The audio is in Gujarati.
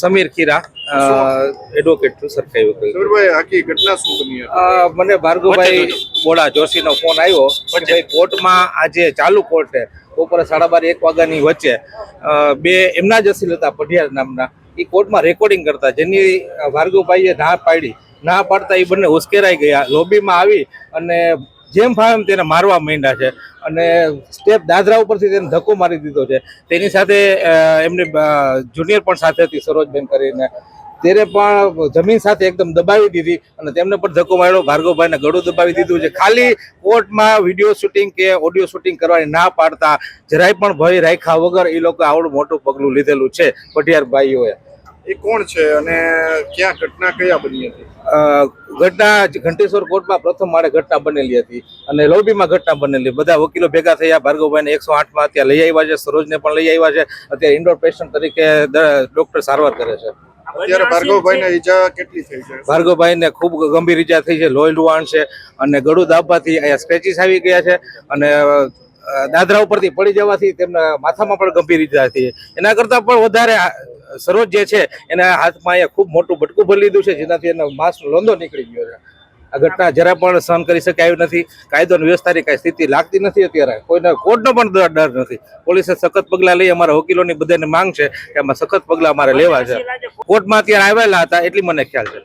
સમીર ખીરા એડવોકેટ છું સરકારી વકીલ. સમીરભાઈ આખી ઘટના શું બની મને ભાર્ગવભાઈ બોડા જોશીનો ફોન આવ્યો કે ભાઈ કોર્ટમાં આજે ચાલુ કોર્ટે બપોરે સાડા બાર એક વાગ્યાની વચ્ચે. બે એમના જ અસીલ હતા પઢિયાર નામના. એ કોર્ટમાં રેકોર્ડિંગ કરતા જેની ભાર્ગવભાઈએ ના પાડી. ના પાડતા એ બંને ઉશ્કેરાઈ ગયા. લોબીમાં આવી અને જેમ ફાવે તેને મારવા માંડ્યા છે. અને સ્ટેપ દાદરા ઉપરથી તેને ધક્કો મારી દીધો છે. તેની સાથે એમની જુનિયર પણ સાથે હતી, સરોજબેન કરીને. તેને પણ જમીન સાથે એકદમ દબાવી દીધી અને તેમને પણ ધક્કો માર્યો. ભાર્ગવભાઈને ગળું દબાવી દીધું છે. ખાલી કોર્ટમાં વીડિયો શૂટિંગ કે ઓડિયો શૂટિંગ કરવાની ના પાડતા જરાય પણ ભય રાખ્યા વગર એ લોકો આવડું મોટું પગલું લીધેલું છે. પટિયાર ભાઈઓએ. એ કોણ છે અને ક્યાં ઘટના કયા બની હતી? ઘટના ઘંટેશ્વર કોર્ટમાં પ્રથમ માળે ઘટના બનેલી હતી અને લોબીમાં ઘટના બનેલી. બધા વકીલો ભેગા થયા. ભાર્ગવભાઈને એકસો આઠમાં અત્યારે લઈ આવ્યા છે. સરોજને પણ લઈ આવ્યા છે. અત્યારે ઇન્ડોર પેશન્ટ તરીકે ડોક્ટર સારવાર કરે છે. અત્યારે ભાર્ગવભાઈને ઈજા કેટલી થઈ છે? ભાર્ગવભાઈને ખૂબ ગંભીર ઈજા થઈ છે. લોહી લુહાણ છે અને ગળું દાબવાથી અહીંયા સ્ક્રેચીસ આવી ગયા છે અને દાદરા ઉપરથી પડી જવાથી તેમના માથામાં પણ ગંભીર ઈજા થઈ. એના કરતાં પણ વધારે સરોજ જે છે એના હાથમાં અહીંયા ખૂબ મોટું બટકું ભરી લીધું છે જેનાથી એનો માંસનો લોંદો નીકળી ગયો છે. આ ઘટના જરા પણ સહન કરી શકાય આવી નથી. કાયદો અને વ્યવસ્થાની કાંઈ સ્થિતિ લાગતી નથી અત્યારે. કોઈને કોર્ટનો પણ ડર ડર નથી. પોલીસે સખત પગલાં લઈ અમારા વકીલોની બધાને માંગ છે કે આમાં સખત પગલાં અમારે લેવા છે. કોર્ટમાં અત્યારે આવેલા હતા એટલી મને ખ્યાલ છે.